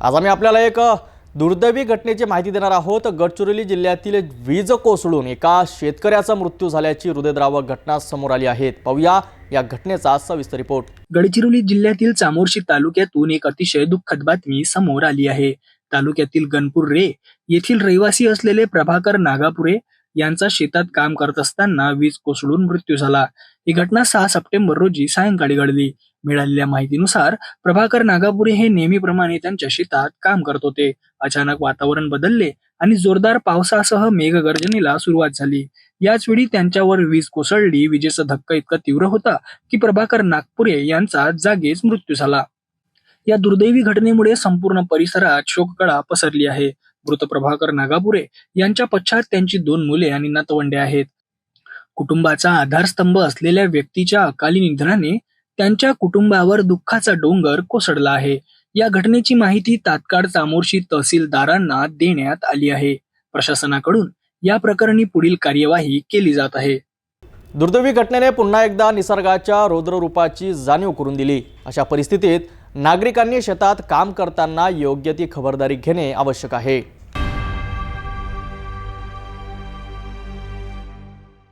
आज आम्ही आपल्याला एक दुर्दैवी घटनेची माहिती देणार आहोत. गडचिरोली जिल्ह्यातील वीज कोसळून एका शेतकऱ्याचा मृत्यू झाल्याची हृदयद्रावक घटना समोर आली आहे. पाहूया या घटनेचा सविस्तर रिपोर्ट. गडचिरोली जिल्ह्यातील चामोर्शी तालुक्यातून एक अतिशय दुःखद बातमी समोर आली आहे. तालुक्यातील गणपूर रे येथील रहिवासी असलेले प्रभाकर नागापुरे यांचा शेतात काम करत असताना वीज कोसळून मृत्यू झाला. ही घटना सहा सप्टेंबर रोजी सायंकाळी घडली. मिळालेल्या माहितीनुसार प्रभाकर नागापुरे हे नेहमीप्रमाणे त्यांच्या शेतात काम करत होते. अचानक वातावरण बदलले आणि जोरदार पावसासह मेघगर्जनेला सुरुवात झाली. याच वेळी त्यांच्यावर वीज कोसळली. विजेचा धक्का इतका तीव्र होता की प्रभाकर नागपुरे यांचा जागीच मृत्यू झाला. या दुर्दैवी घटनेमुळे संपूर्ण परिसरात शोककळा पसरली आहे. मृत प्रभाकर नागापुरे यांच्या पश्चात त्यांची दोन मुले आणि नातवंडे आहेत. कुटुंबाचा आधारस्तंभ असलेल्या व्यक्तीच्या अकाली निधनाने त्यांच्या कुटुंबावर दुःखाचा डोंगर कोसळला आहे. या घटनेची माहिती तात्काळ चामोर्शी तहसीलदारांना देण्यात आली आहे. प्रशासनाकडून या प्रकरणी पुढील कार्यवाही केली जात आहे. दुर्दैवी घटनेने पुन्हा एकदा निसर्गाच्या रौद्ररूपाची जाणीव करून दिली. अशा परिस्थितीत नागरिकांनी शेतात काम करताना योग्य ती खबरदारी घेणे आवश्यक आहे.